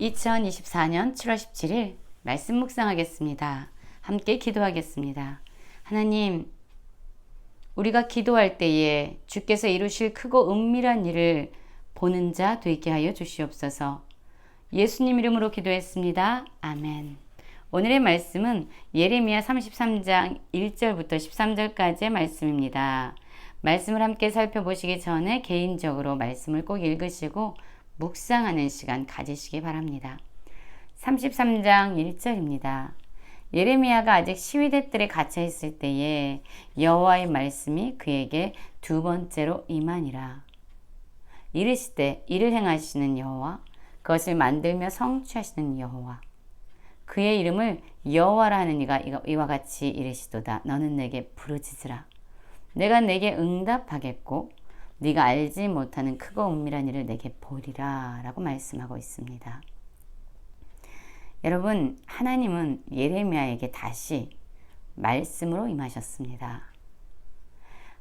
2024년 7월 17일 말씀 묵상하겠습니다. 함께 기도하겠습니다. 하나님, 우리가 기도할 때에 주께서 이루실 크고 은밀한 일을 보는 자 되게 하여 주시옵소서. 예수님 이름으로 기도했습니다. 아멘. 오늘의 말씀은 예레미야 33장 1절부터 13절까지의 말씀입니다. 말씀을 함께 살펴보시기 전에 개인적으로 말씀을 꼭 읽으시고 묵상하는 시간 가지시기 바랍니다. 33장 1절입니다. 예레미야가 아직 시위대 뜰에 갇혀 있을 때에 여호와의 말씀이 그에게 두 번째로 임하니라. 이르시되 이를 행하시는 여호와 그것을 만들며 성취하시는 여호와 그의 이름을 여호와라 하는 이가 이와 같이 이르시도다 너는 내게 부르짖으라 내가 내게 응답하겠고 네가 알지 못하는 크고 은밀한 일을 내게 보리라 라고 말씀하고 있습니다. 여러분 하나님은 예레미야에게 다시 말씀으로 임하셨습니다.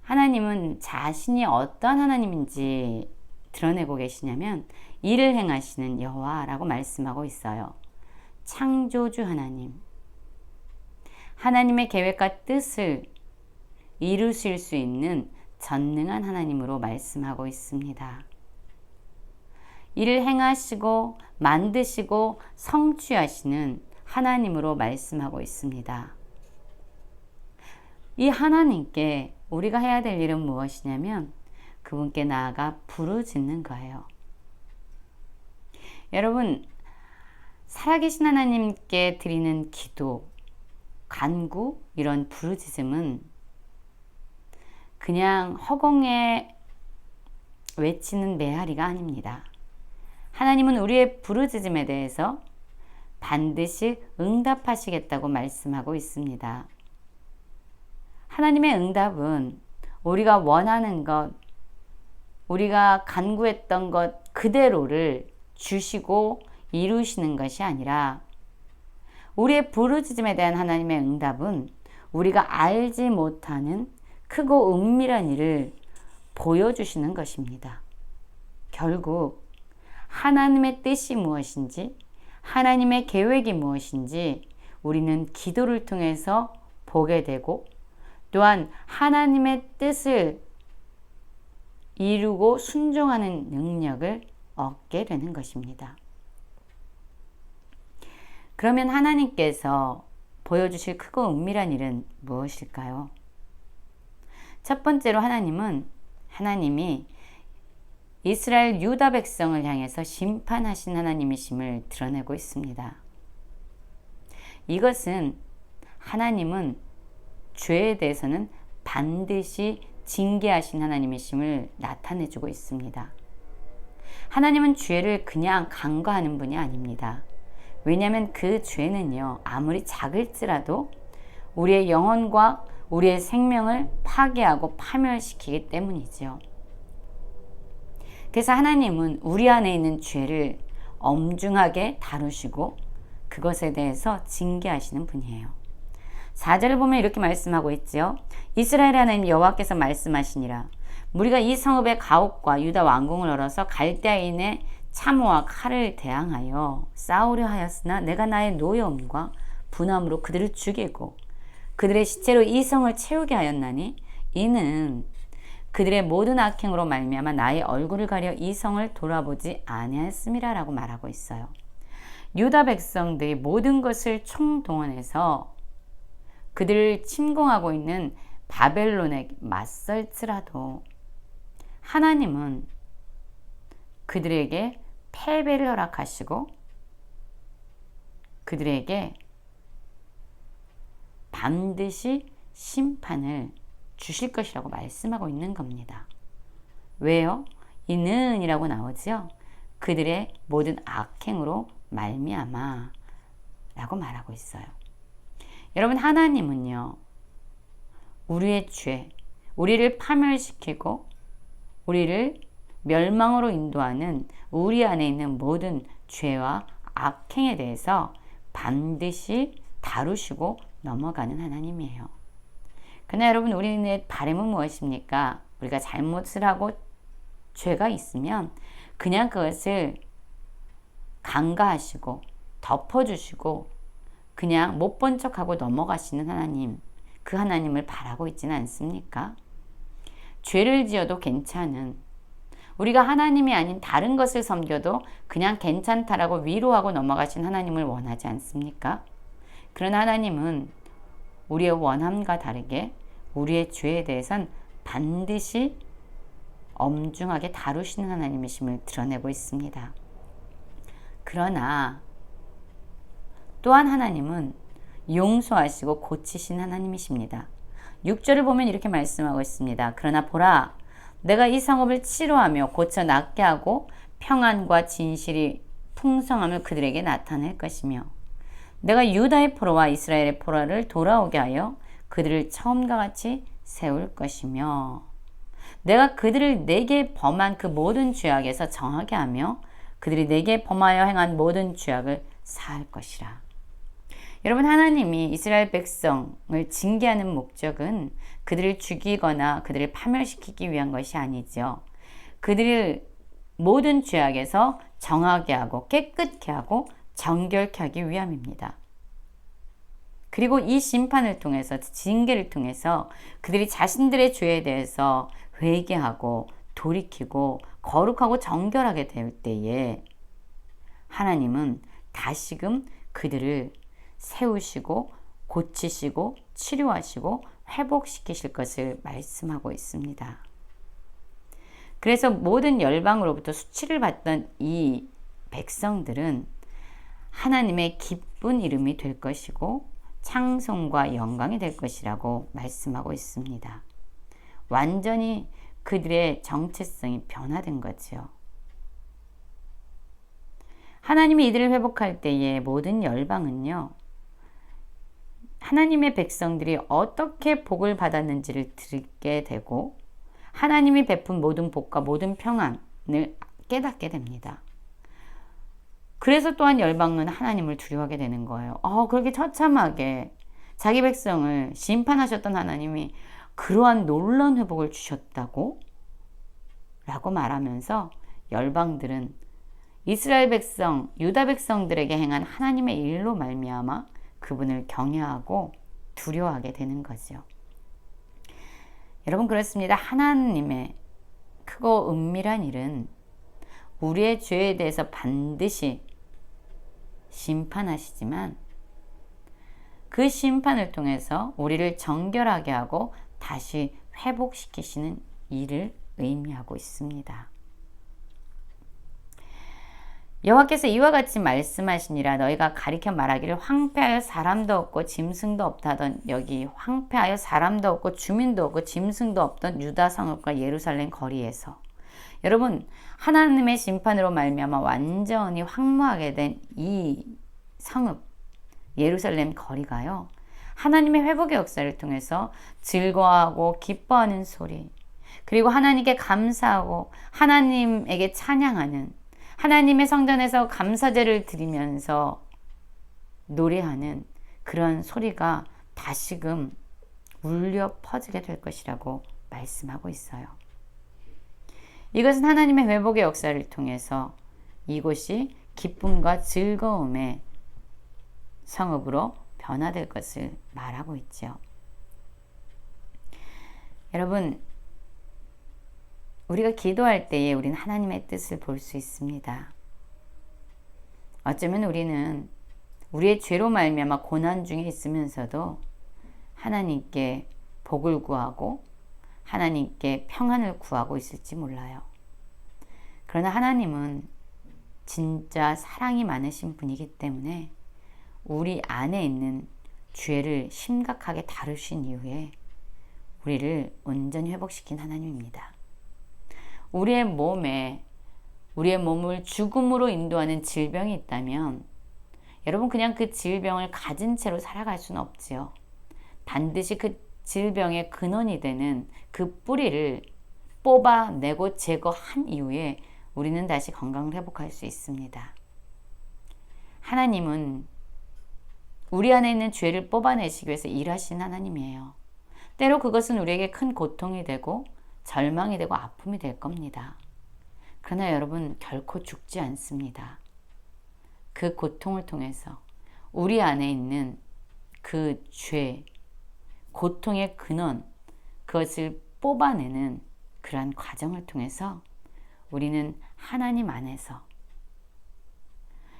하나님은 자신이 어떤 하나님인지 드러내고 계시냐면 일을 행하시는 여호와라고 말씀하고 있어요. 창조주 하나님. 하나님의 계획과 뜻을 이루실 수 있는 전능한 하나님으로 말씀하고 있습니다. 이를 행하시고 만드시고 성취하시는 하나님으로 말씀하고 있습니다. 이 하나님께 우리가 해야 될 일은 무엇이냐면 그분께 나아가 부르짖는 거예요. 여러분, 살아계신 하나님께 드리는 기도, 간구, 이런 부르짖음은 그냥 허공에 외치는 메아리가 아닙니다. 하나님은 우리의 부르짖음에 대해서 반드시 응답하시겠다고 말씀하고 있습니다. 하나님의 응답은 우리가 원하는 것, 우리가 간구했던 것 그대로를 주시고 이루시는 것이 아니라 우리의 부르짖음에 대한 하나님의 응답은 우리가 알지 못하는 크고 은밀한 일을 보여주시는 것입니다. 결국 하나님의 뜻이 무엇인지, 하나님의 계획이 무엇인지 우리는 기도를 통해서 보게 되고 또한 하나님의 뜻을 이루고 순종하는 능력을 얻게 되는 것입니다. 그러면 하나님께서 보여주실 크고 은밀한 일은 무엇일까요? 첫 번째로 하나님은 하나님이 이스라엘 유다 백성을 향해서 심판하신 하나님이심을 드러내고 있습니다. 이것은 하나님은 죄에 대해서는 반드시 징계하신 하나님이심을 나타내주고 있습니다. 하나님은 죄를 그냥 간과하는 분이 아닙니다. 왜냐하면 그 죄는요, 아무리 작을지라도 우리의 영혼과 우리의 생명을 파괴하고 파멸시키기 때문이지요. 그래서 하나님은 우리 안에 있는 죄를 엄중하게 다루시고 그것에 대해서 징계하시는 분이에요. 4절을 보면 이렇게 말씀하고 있지요. 이스라엘 하나님 여호와께서 말씀하시니라. 우리가 이 성읍의 가옥과 유다 왕궁을 얼어서 갈대아인의 참호와 칼을 대항하여 싸우려 하였으나 내가 나의 노여움과 분함으로 그들을 죽이고 그들의 시체로 이 성을 채우게 하였나니 이는 그들의 모든 악행으로 말미암아 나의 얼굴을 가려 이 성을 돌아보지 아니하였음이라라고 말하고 있어요. 유다 백성들이 모든 것을 총동원해서 그들을 침공하고 있는 바벨론에 맞설지라도 하나님은 그들에게 패배를 허락하시고 그들에게 반드시 심판을 주실 것이라고 말씀하고 있는 겁니다. 왜요? 이는이라고 나오죠. 그들의 모든 악행으로 말미암아 라고 말하고 있어요. 여러분 하나님은요. 우리의 죄, 우리를 파멸시키고 우리를 멸망으로 인도하는 우리 안에 있는 모든 죄와 악행에 대해서 반드시 다루시고 넘어가는 하나님이에요. 그러나 여러분 우리의 바램은 무엇입니까? 우리가 잘못을 하고 죄가 있으면 그냥 그것을 간과하시고 덮어주시고 그냥 못 본 척하고 넘어가시는 하나님, 그 하나님을 바라고 있지는 않습니까? 죄를 지어도 괜찮은 우리가 하나님이 아닌 다른 것을 섬겨도 그냥 괜찮다라고 위로하고 넘어가신 하나님을 원하지 않습니까? 그런 하나님은 우리의 원함과 다르게 우리의 죄에 대해선 반드시 엄중하게 다루시는 하나님이심을 드러내고 있습니다. 그러나 또한 하나님은 용서하시고 고치신 하나님이십니다. 6절을 보면 이렇게 말씀하고 있습니다. 그러나 보라, 내가 이 성읍을 치료하며 고쳐 낫게 하고 평안과 진실이 풍성함을 그들에게 나타낼 것이며 내가 유다의 포로와 이스라엘의 포로를 돌아오게 하여 그들을 처음과 같이 세울 것이며 내가 그들을 내게 범한 그 모든 죄악에서 정하게 하며 그들이 내게 범하여 행한 모든 죄악을 사할 것이라. 여러분 하나님이 이스라엘 백성을 징계하는 목적은 그들을 죽이거나 그들을 파멸시키기 위한 것이 아니죠. 그들을 모든 죄악에서 정하게 하고 깨끗게 하고 정결케 하기 위함입니다. 그리고 이 심판을 통해서 징계를 통해서 그들이 자신들의 죄에 대해서 회개하고 돌이키고 거룩하고 정결하게 될 때에 하나님은 다시금 그들을 세우시고 고치시고 치료하시고 회복시키실 것을 말씀하고 있습니다. 그래서 모든 열방으로부터 수치를 받던 이 백성들은 하나님의 기쁜 이름이 될 것이고 창성과 영광이 될 것이라고 말씀하고 있습니다. 완전히 그들의 정체성이 변화된 거지요. 하나님이 이들을 회복할 때에 모든 열방은요, 하나님의 백성들이 어떻게 복을 받았는지를 듣게 되고 하나님이 베푼 모든 복과 모든 평안을 깨닫게 됩니다. 그래서 또한 열방은 하나님을 두려워하게 되는 거예요. 어, 그렇게 처참하게 자기 백성을 심판하셨던 하나님이 그러한 놀라운 회복을 주셨다고? 라고 말하면서 열방들은 이스라엘 백성, 유다 백성들에게 행한 하나님의 일로 말미암아 그분을 경외하고 두려워하게 되는 거죠. 여러분 그렇습니다. 하나님의 크고 은밀한 일은 우리의 죄에 대해서 반드시 심판하시지만 그 심판을 통해서 우리를 정결하게 하고 다시 회복시키시는 일을 의미하고 있습니다. 여호와께서 이와 같이 말씀하시니라 너희가 가리켜 말하기를 황폐하여 사람도 없고 짐승도 없다던 여기 황폐하여 사람도 없고 주민도 없고 짐승도 없던 유다 성읍과 예루살렘 거리에서 여러분 하나님의 심판으로 말미암아 완전히 황무하게 된 이 성읍 예루살렘 거리가요 하나님의 회복의 역사를 통해서 즐거워하고 기뻐하는 소리 그리고 하나님께 감사하고 하나님에게 찬양하는 하나님의 성전에서 감사제를 드리면서 노래하는 그런 소리가 다시금 울려 퍼지게 될 것이라고 말씀하고 있어요. 이것은 하나님의 회복의 역사를 통해서 이곳이 기쁨과 즐거움의 성읍으로 변화될 것을 말하고 있죠. 여러분, 우리가 기도할 때에 우리는 하나님의 뜻을 볼 수 있습니다. 어쩌면 우리는 우리의 죄로 말미암아 고난 중에 있으면서도 하나님께 복을 구하고 하나님께 평안을 구하고 있을지 몰라요. 그러나 하나님은 진짜 사랑이 많으신 분이기 때문에 우리 안에 있는 죄를 심각하게 다루신 이후에 우리를 온전히 회복시킨 하나님입니다. 우리의 몸에 우리의 몸을 죽음으로 인도하는 질병이 있다면 여러분 그냥 그 질병을 가진 채로 살아갈 수는 없지요. 반드시 그 질병의 근원이 되는 그 뿌리를 뽑아내고 제거한 이후에 우리는 다시 건강을 회복할 수 있습니다. 하나님은 우리 안에 있는 죄를 뽑아내시기 위해서 일하신 하나님이에요. 때로 그것은 우리에게 큰 고통이 되고 절망이 되고 아픔이 될 겁니다. 그러나 여러분 결코 죽지 않습니다. 그 고통을 통해서 우리 안에 있는 그 죄, 고통의 근원, 그것을 뽑아내는 그러한 과정을 통해서 우리는 하나님 안에서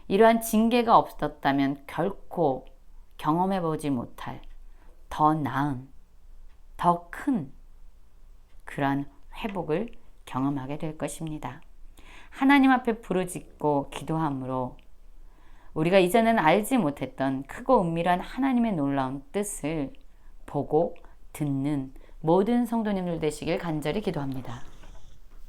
이러한 징계가 없었다면 결코 경험해 보지 못할 더 나은, 더 큰 그러한 회복을 경험하게 될 것입니다. 하나님 앞에 부르짖고 기도함으로 우리가 이전에는 알지 못했던 크고 은밀한 하나님의 놀라운 뜻을 보고 듣는 모든 성도님들 되시길 간절히 기도합니다.